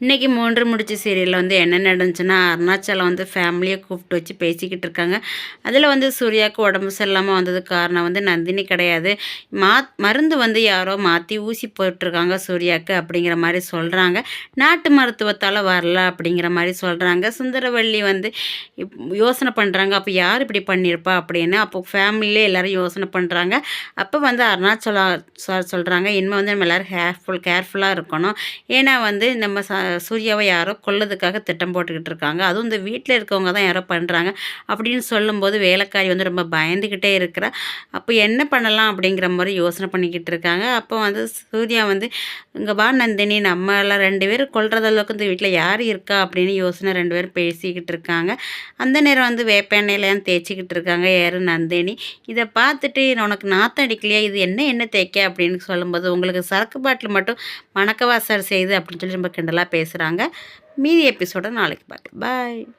இன்றைக்கி மூன்று முடிச்சு சீரியலில் வந்து என்ன நடந்துச்சுன்னா அருணாச்சலம் வந்து ஃபேமிலியை கூப்பிட்டு வச்சு பேசிக்கிட்டு இருக்காங்க. அதில் வந்து சூர்யாவுக்கு உடம்பு சரியில்லாமல் வந்ததுக்கு காரணம் வந்து நந்தினி கிடையாது. மா மருந்து வந்து யாரோ மாற்றி ஊசி போட்டிருக்காங்க சூர்யாவுக்கு அப்படிங்கிற மாதிரி சொல்கிறாங்க நாட்டு மருத்துவத்தால் வரல அப்படிங்கிற மாதிரி சொல்கிறாங்க சுந்தரவள்ளி வந்து யோசனை பண்ணுறாங்க அப்போ யார் இப்படி பண்ணியிருப்பா அப்படின்னு. அப்போ ஃபேமிலியிலே எல்லோரும் யோசனை பண்ணுறாங்க அப்போ வந்து அருணாச்சலம் சார் சொல்கிறாங்க இனிமேல் வந்து நம்ம எல்லோரும் கேர்ஃபுல் கேர்ஃபுல்லாக இருக்கணும். ஏன்னா வந்து நம்ம ச சூர்யாவை யாரோ கொல்லதுக்காக திட்டம் போட்டுக்கிட்டு இருக்காங்க. அதுவும் இந்த வீட்டில் இருக்கவங்க தான் யாரோ பண்ணுறாங்க அப்படின்னு சொல்லும்போது வேலைக்காரி வந்து ரொம்ப பயந்துக்கிட்டே இருக்கிறா. அப்போ என்ன பண்ணலாம் அப்படிங்கிற மாதிரி யோசனை பண்ணிக்கிட்டு இருக்காங்க. அப்போ வந்து சூர்யா வந்து இங்கே வா நந்தினி நம்மளாம் ரெண்டு பேரும் கொள்றது அளவுக்கு இந்த வீட்டில் யார் இருக்கா? அப்படின்னு யோசனை ரெண்டு பேரும் பேசிக்கிட்டு இருக்காங்க. அந்த நேரம் வந்து வேப்பெண்ணெயிலாம் தேய்ச்சிக்கிட்டு இருக்காங்க. யார் நந்தினி? இதை பார்த்துட்டு உனக்கு நாத்தம் அடிக்கலையா? இது என்ன என்ன தேய்க்க? அப்படின்னு சொல்லும்போது உங்களுக்கு சரக்கு பாட்டில் மட்டும் மணக்கவாசல் செய்து அப்படின்னு சொல்லி ரொம்ப கிண்டலாக பேசுகிறாங்க மீதி எபிசோட நாளைக்கு பார்க்கலாம். பாய்